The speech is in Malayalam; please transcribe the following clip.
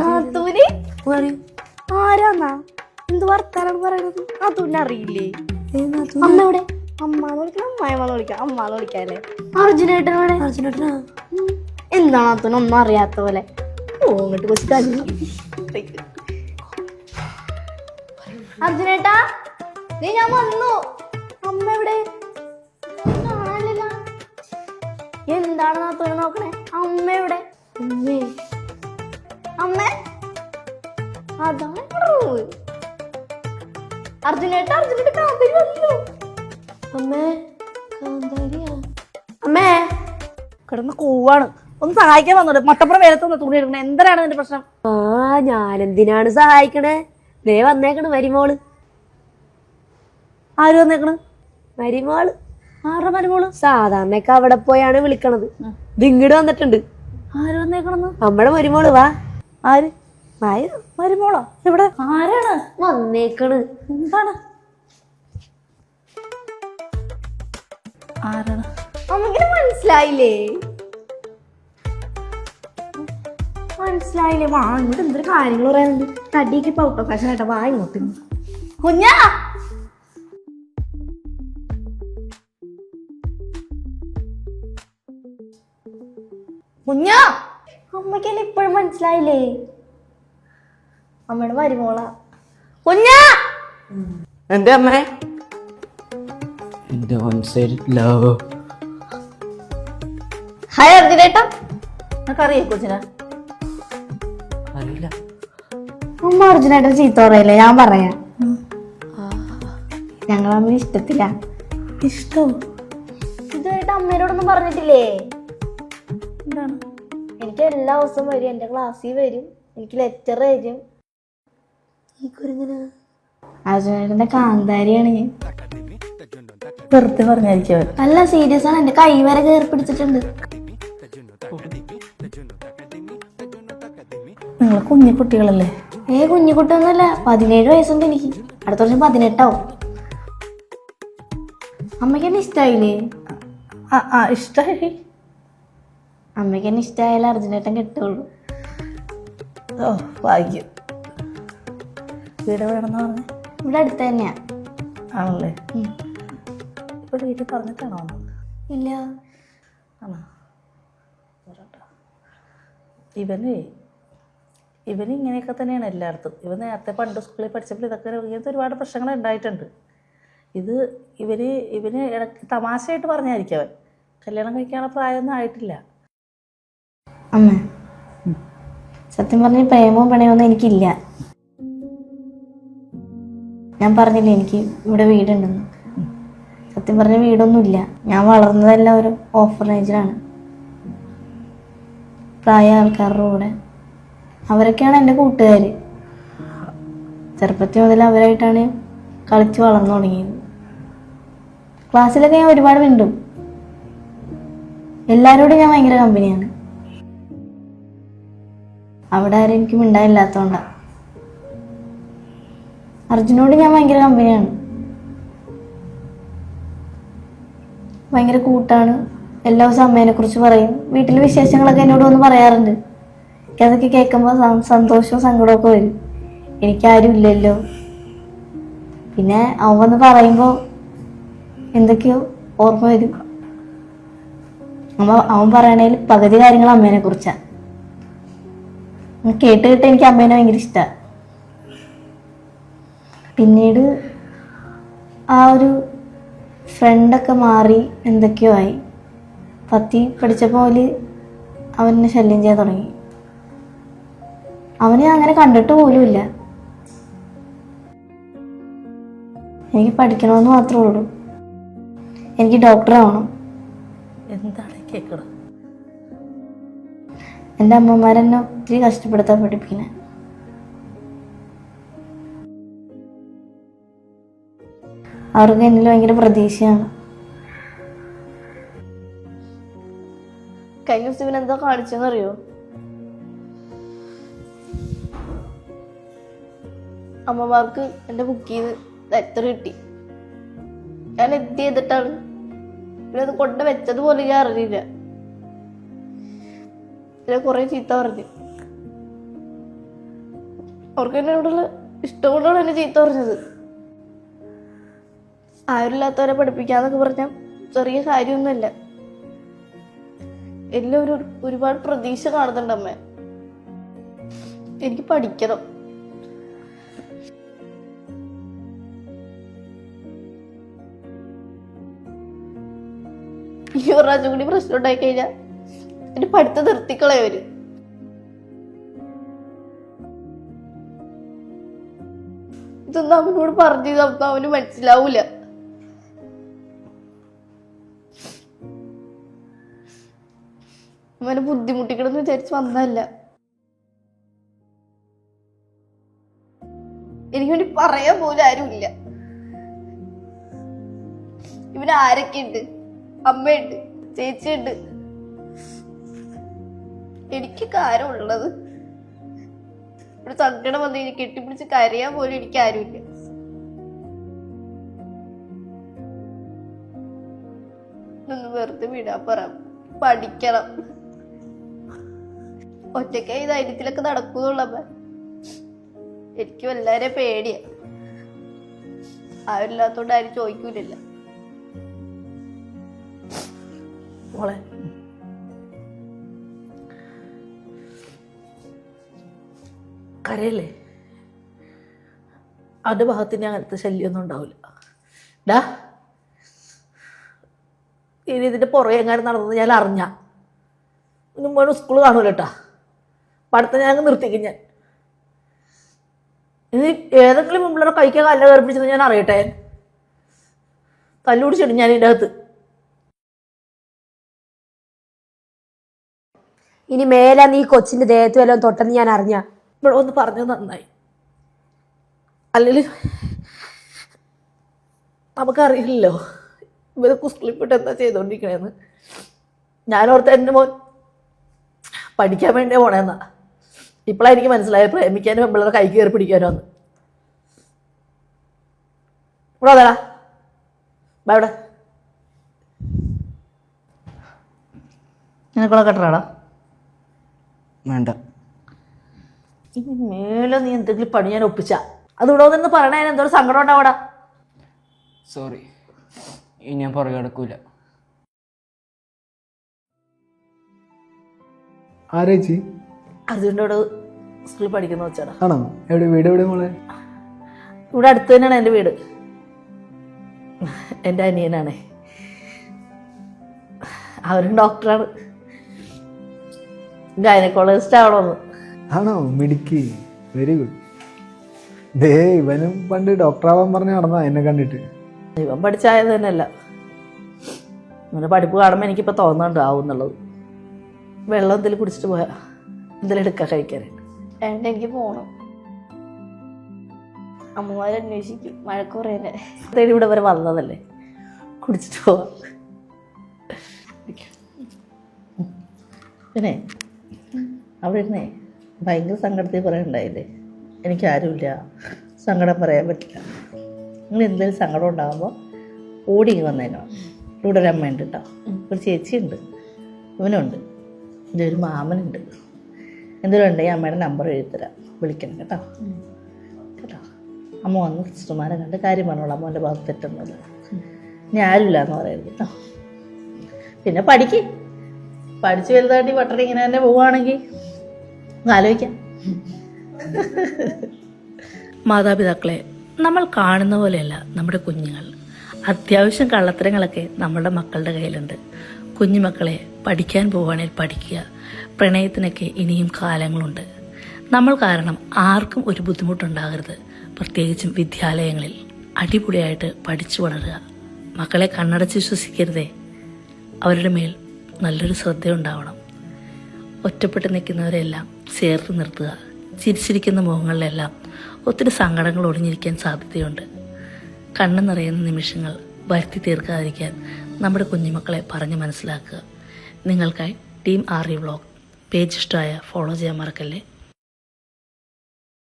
നാത്തൂന്? ആരാന്നാ? എന്ത് വർത്താനാണ് പറയുന്നത് നാത്തൂനെ അറിയില്ലേ? അമ്മ എവിടെ? അമ്മാന്ന് വിളിക്കണം വിളിക്കാം അമ്മാന്ന് വിളിക്കാല്ലേ അർജുനേട്ടനാ. നാത്തൂന്? ഒന്നും അറിയാത്ത പോലെ. കൊച്ചു അർജുനേട്ടാ നീ ഞാൻ വന്നു. അമ്മ എവിടെ? എന്താണ് നാത്തൂനെ നോക്കണേ? അമ്മ എവിടെ? അമ്മേ അമ്മ. അതാണ്? കാന്തരി വന്നു അമ്മേ കാന്താരിയാ? അമ്മേ കിടന്ന് കൂവാണ്. ഒന്ന് സഹായിക്കാൻ വന്നോട്ടെ മട്ടപ്പുറം വേലത്തുനിന്ന് തുണി എടുക്കണേ. എന്തിനാണ് നിന്റെ പ്രശ്നം? ആ ഞാൻ എന്തിനാണ് സഹായിക്കണേ? ദേ വന്നേക്കണ് മരിമോൾ. ആര് വന്നേക്കണ്? മരിമോൾ. ആരുടെ മരുമോൾ? സാധാരണയൊക്കെ അവിടെ പോയാണ് വിളിക്കണത്. ഇത് ഇങ്ങോട്ട് വന്നിട്ടുണ്ട്. ആര് വന്നേക്കണെന്ന്? നമ്മുടെ മരുമോൾ വാ. ആര്? മായ മരുമോളോ? എവിടെ? ആരാണ്? വന്നേക്കണ്. എന്താണ്? ആരാണ്? അമ്മക്കിന് മനസ്സിലായില്ലേ? മനസ്സിലായില്ലേ? വാ ഇങ്ങോട്ട് എന്തൊരു കാര്യങ്ങൾ പറയാനുണ്ട്? തടിയൊക്കെ ഇപ്പൊ ഔട്ട് ഓഫ് ഫാഷൻ ആയിട്ടാ. വാ ഇങ്ങോട്ട്. കുഞ്ഞാ! കുഞ്ഞാ! അമ്മയ്ക്കെന്നെ ഇപ്പോഴും മനസ്സിലായില്ലേ? അമ്മയുടെ മരുമോളാ. കുഞ്ഞ! എന്റെ അമ്മേ? എന്റെ ഹായ് അർജുനേട്ടാ. നിനക്കറിയോ കൊച്ചിനെ? അറിയില്ല. അമ്മ അർജുനേട്ടൻ ചീത്ത പറയല്ലേ? ഞാൻ പറയാം. ഞങ്ങൾ അമ്മ ഇഷ്ടത്തില്ല ഇഷ്ടം? ഇതുമായിട്ട് അമ്മേനോടൊന്നും പറഞ്ഞിട്ടില്ലേ? എനിക്ക് എല്ലാ ദിവസവും വരും എന്റെ ക്ലാസ്സിൽ വരും എനിക്ക് ലെറ്റർ തരും. ഈ കുരങ്ങനാ. അർജുനേട്ടന്റെ കാന്താരിയാണ് ഞാൻ. വെറുതെ പറഞ്ഞായിരിക്കും അല്ല സീരിയസ് ആണ് എന്റെ കൈ വരെ കയറി പിടിച്ചിട്ടുണ്ട്. നിങ്ങൾ കുഞ്ഞു കുട്ടികളല്ലേ? ഏ കുഞ്ഞു കുട്ടിയൊന്നുമല്ല പതിനേഴ് വയസ്സുണ്ട് എനിക്ക്. അടുത്ത വർഷം പതിനെട്ടാവും. അമ്മയ്ക്ക് എന്നെ ഇഷ്ടായില്ലേ? ആ ആ ഇഷ്ടമായി അമ്മയ്ക്ക് എന്നെ ഇഷ്ടമായാലും അർജുനേട്ടൻ കിട്ടുള്ളൂ. ഓ ഭാഗ്യം. വീട് വേണമെന്ന് പറഞ്ഞു? ഇവിടെ അടുത്ത് തന്നെയാ. ആണല്ലേ. ഇപ്പൊ വീട്ടിൽ പറഞ്ഞിട്ടാണോ? ഇല്ല. ആണോ. ഇവന് ഇവന് ഇങ്ങനെയൊക്കെ തന്നെയാണ് എല്ലായിടത്തും. ഇവൻ നേരത്തെ പണ്ട് സ്കൂളിൽ പഠിച്ചപ്പോൾ ഇതൊക്കെ ഇങ്ങനത്തെ ഒരുപാട് പ്രശ്നങ്ങൾ ഉണ്ടായിട്ടുണ്ട്. ഇത് ഇവർ ഇവന് ഇടയ്ക്ക് തമാശയായിട്ട് പറഞ്ഞായിരിക്കും അവൻ. കല്യാണം കഴിക്കാനുള്ള പ്രായമൊന്നും ആയിട്ടില്ല. അമ്മ. സത്യം പറഞ്ഞ പ്രേമവും പ്രണയമൊന്നും എനിക്കില്ല. ഞാൻ പറഞ്ഞില്ലേ എനിക്ക് ഇവിടെ വീടുണ്ടെന്ന്. സത്യം പറഞ്ഞ വീടൊന്നുമില്ല. ഞാൻ വളർന്നതെല്ലാം ഒരു ഓഫറേജിലാണ് പ്രായ ആൾക്കാരുടെ കൂടെ. അവരൊക്കെയാണ് എന്റെ കൂട്ടുകാർ ചെറുപ്പത്തിൽ മുതൽ അവരായിട്ടാണ് കളിച്ച് വളർന്നു തുടങ്ങിയത്. ക്ലാസ്സിലൊക്കെ ഞാൻ ഒരുപാട് മിണ്ടും. എല്ലാവരോടും ഞാൻ ഭയങ്കര കമ്പനിയാണ് അവിടെ ആരും എനിക്ക് അർജുനോട് ഞാൻ ഭയങ്കര കമ്പനിയാണ് ഭയങ്കര കൂട്ടാണ്. എല്ലാ ദിവസവും അമ്മേനെ കുറിച്ച് പറയും. വീട്ടിലെ വിശേഷങ്ങളൊക്കെ എന്നോട് വന്ന് പറയാറുണ്ട്. എനിക്കതൊക്കെ കേൾക്കുമ്പോൾ സന്തോഷവും സങ്കടമൊക്കെ വരും. എനിക്കാരും ഇല്ലല്ലോ. പിന്നെ അവൻ വന്ന് പറയുമ്പോൾ എന്തൊക്കെയോ ഓർമ്മ വരും. അവൻ പറയണേൽ പകുതി കാര്യങ്ങൾ അമ്മേനെ കുറിച്ചാണ് കേട്ട് കേട്ട് എനിക്ക് അമ്മേനെ ഭയങ്കര ഇഷ്ടമാണ് പിന്നീട് ആ ഒരു ഫ്രണ്ടൊക്കെ മാറി എന്തൊക്കെയോ ആയി. പത്തി പഠിച്ച പോലെ അവനെ ശല്യം ചെയ്യാൻ തുടങ്ങി. അവനെ അങ്ങനെ കണ്ടിട്ട് പോലുമില്ല എനിക്ക് പഠിക്കണമെന്ന് മാത്രമേ ഉള്ളൂ. എനിക്ക് ഡോക്ടർ ആവണം. എന്താണ് കേൾക്കണം എന്റെ അമ്മമാരെന്നെ ഒത്തിരി കഷ്ടപ്പെടുത്താൻ പഠിപ്പിക്കുന്നത് അവർക്ക് എന്നിൽ ഭയങ്കര പ്രതീക്ഷയാണ്. കഴിഞ്ഞ ദിവസം ഇവൻ എന്താ കാണിച്ചെന്നറിയോ? അമ്മമാർക്ക് എന്റെ ബുക്ക് ചെയ്ത് ലെറ്റർ കിട്ടി. ഞാൻ എന്ത് ചെയ്തിട്ടാണ്? ഇവനത് കൊണ്ട് വെച്ചത് ഞാൻ അറിഞ്ഞില്ല ഇതിനെ കുറേ ചീത്ത പറഞ്ഞു. അവർക്ക് എന്നോടുള്ള ഇഷ്ടം കൊണ്ടാണ് എന്നെ ചീത്ത പറഞ്ഞത്. ആരുമില്ലാത്തവരെ പഠിപ്പിക്കാന്നൊക്കെ പറഞ്ഞ ചെറിയ കാര്യമൊന്നുമല്ല. എല്ലാം ഒരു ഒരുപാട് പ്രതീക്ഷ കാണുന്നുണ്ട് അമ്മ. എനിക്ക് പഠിക്കണം. ഈ പ്രാവശ്യം കൂടി പ്രശ്നം ഉണ്ടായി കഴിഞ്ഞാൽ എന്റെ പഠിത്തം നിർത്തിക്കളയവര് ഇതൊന്നും അവനോട് പറഞ്ഞു തന്നാ അവന് മനസ്സിലാവൂല. അവനെ ബുദ്ധിമുട്ടിക്കണമെന്ന് വിചാരിച്ച് വന്നതല്ല. എനിക്ക് വേണ്ടി പറയാൻ പോലും ആരുമില്ല. ഇവന് ആരൊക്കെ ഉണ്ട് അമ്മയുണ്ട് ചേച്ചിയുണ്ട്. എനിക്ക് കാരമുള്ളത് ഒരു സങ്കടം വന്ന് എനിക്ക് കെട്ടിപ്പിടിച്ച് കരയാൻ പോലും എനിക്ക് ആരുമില്ല. വെറുതെ വിടാൻ പറ. പഠിക്കണം. ഒറ്റയ്ക്കായി ധൈര്യത്തിലൊക്കെ നടക്കുന്നുള്ളപ്പ എനിക്ക് എല്ലാരെയും പേടിയാ. ആരില്ലാത്തോണ്ട് ആരും ചോദിക്കൂലല്ലോ. കരയല്ലേ? അവന്റെ ഭാഗത്ത് ഇനി അങ്ങനത്തെ ശല്യമൊന്നും ഉണ്ടാവില്ല. ഡാ ഇനി ഇതിന്റെ പുറകെ എങ്ങാനും നടന്നത് ഞാൻ അറിഞ്ഞ. ഇനി മോനും സ്കൂൾ കാണൂല കേട്ടാ പഠിത്തം ഞാൻ അങ്ങ് നിർത്തിക്കും ഞാൻ. ഇനി ഏതെങ്കിലും മുമ്പിലൂടെ കഴിക്കാൻ കല്ല കയറിപ്പിച്ചത് ഞാൻ അറിയട്ടെ? തല്ലുപിടിച്ചിടും ഞാൻ ഇതിന്റെ അകത്ത്. ഇനി മേലെ നീ കൊച്ചിന്റെ ദേഹത്ത് വല്ലതും തൊട്ടെന്ന് ഞാൻ അറിഞ്ഞ. ഇവിടെ ഒന്ന് പറഞ്ഞു നന്നായി. അല്ലെങ്കിൽ നമുക്കറിയില്ലല്ലോ ഇവരൊക്കെ സ്കൂളിൽ പോയിട്ട് എന്താ ചെയ്തുകൊണ്ടിരിക്കണേന്ന് ഞാനോർത്ത് എന്റെ മോൻ പഠിക്കാൻ വേണ്ടിയാ പോണേന്നാ. ഇപ്പോഴാണ് എനിക്ക് മനസ്സിലായത് പ്രേമിക്കാനും പെമ്പിള്ളേരെ കൈ കയറി പിടിക്കാനോ എന്ന് ഇവിടെ അതാടാ ബാ ഇവിടെ. നിനക്കുള്ള കെട്ടറാടാ? വേണ്ട. ഇനി മേലെ നീ എന്തെങ്കിലും പണി ഞാൻ ഒപ്പിച്ച. അത് ഇവിടെ നിന്ന് പറയണേ എന്തോ സങ്കടം ഉണ്ടാവടാ സോറി ഇനി ഞാൻ പുറകെ കിടക്കൂല ആരേച്ചി അർജുനോട് സ്കൂളിൽ പഠിക്കുന്ന വെച്ചാടാ ആണോ? എവിടെ വീട് എവിടെ മോളെ? ഇവിടെ അടുത്ത് തന്നെയാണ് എന്റെ വീട്. എന്റെ അനിയനാണേ. അവരും ഡോക്ടറാണ് ഗൈനക്കോളജിസ്റ്റ് ആവണമെന്ന് ആണോ? മിടുക്കി. വെരി ഗുഡ് ദേ ഇവനും പണ്ട് ഡോക്ടറാവാൻ പറഞ്ഞ് നടന്നാ എന്നെ കണ്ടിട്ട്. ഇവൻ പഠിച്ചായത് തന്നെയല്ല. അങ്ങനെ പഠിപ്പ് കാണുമ്പോൾ എനിക്കിപ്പോൾ തോന്നുന്നുണ്ട് ആവും എന്നുള്ളത്. വെള്ളം എന്തെങ്കിലും കുടിച്ചിട്ട് പോയാൽ എന്തെങ്കിലും എടുക്കാൻ കഴിക്കാനായിട്ട് വേണ്ട എനിക്ക് പോകണം അമ്മമാരെ അന്വേഷിക്കും. മഴക്ക് പറയുന്നേ തേടി ഇവിടെ വരെ വന്നതല്ലേ? കുടിച്ചിട്ട് പോവാം. പിന്നെ? അവിടെ ഇരുന്നേ? ഭയങ്കര സങ്കടത്തിൽ പറയണ്ടായില്ലേ? എനിക്കാരുമില്ല. സങ്കടം പറയാൻ പറ്റില്ല. നിങ്ങൾ എന്തെങ്കിലും സങ്കടം ഉണ്ടാകുമ്പോൾ ഓടി വന്നേക്കണം. ഇവിടെ ഒരു അമ്മയുണ്ട് കേട്ടോ ഒരു ചേച്ചിയുണ്ട്. ഇവനുണ്ട്. എന്റെ ഒരു മാമനുണ്ട്. എന്തെങ്കിലും ഉണ്ടെങ്കിൽ അമ്മയുടെ നമ്പർ എഴുതിത്തരാം. വിളിക്കണം കേട്ടോ. കേട്ടോ? അമ്മ വന്ന് സിസ്റ്റർമാരെ കണ്ട് കാര്യം പറഞ്ഞോളാം. അമ്മന്റെ ഭാഗത്ത് തെറ്റൊന്നുമില്ല. ഇനി ആരുമില്ല എന്ന് പറയരുത് കേട്ടോ പിന്നെ പഠിക്ക്. പഠിച്ച് വലുതായിട്ട് ഈ പട്ടണം ഇങ്ങനെ തന്നെ പോവുകയാണെങ്കിൽ ആലോചിക്കാം. മാതാപിതാക്കളെ നമ്മൾ കാണുന്ന പോലെയല്ല നമ്മുടെ കുഞ്ഞുങ്ങൾ. അത്യാവശ്യം കള്ളത്തരങ്ങളൊക്കെ നമ്മളുടെ മക്കളുടെ കയ്യിലുണ്ട്. കുഞ്ഞുമക്കളെ പഠിക്കാൻ പോവുകയാണെങ്കിൽ പഠിക്കുക. പ്രണയത്തിനൊക്കെ ഇനിയും കാലങ്ങളുണ്ട്. നമ്മൾ കാരണം ആർക്കും ഒരു ബുദ്ധിമുട്ടുണ്ടാകരുത്. പ്രത്യേകിച്ചും വിദ്യാലയങ്ങളിൽ അടിപൊളിയായിട്ട് പഠിച്ചു വളരുക. മക്കളെ കണ്ണടച്ച് വിശ്വസിക്കരുതേ. അവരുടെ മേൽ നല്ലൊരു ശ്രദ്ധയുണ്ടാവണം. ഒറ്റപ്പെട്ട് നിൽക്കുന്നവരെല്ലാം ചേർത്ത് നിർത്തുക. ചിരിച്ചിരിക്കുന്ന മുഖങ്ങളിലെല്ലാം ഒത്തിരി സങ്കടങ്ങൾ ഒളിഞ്ഞിരിക്കാൻ സാധ്യതയുണ്ട്. കണ്ണു നിറയുന്ന നിമിഷങ്ങൾ വരുത്തി തീർക്കാതിരിക്കാൻ നമ്മുടെ കുഞ്ഞുമക്കളെ പറഞ്ഞ് മനസ്സിലാക്കുക. നിങ്ങൾക്കായി team R E vlog page ഇഷ്ടമായ ഫോളോ ചെയ്യാൻ മറക്കല്ലേ?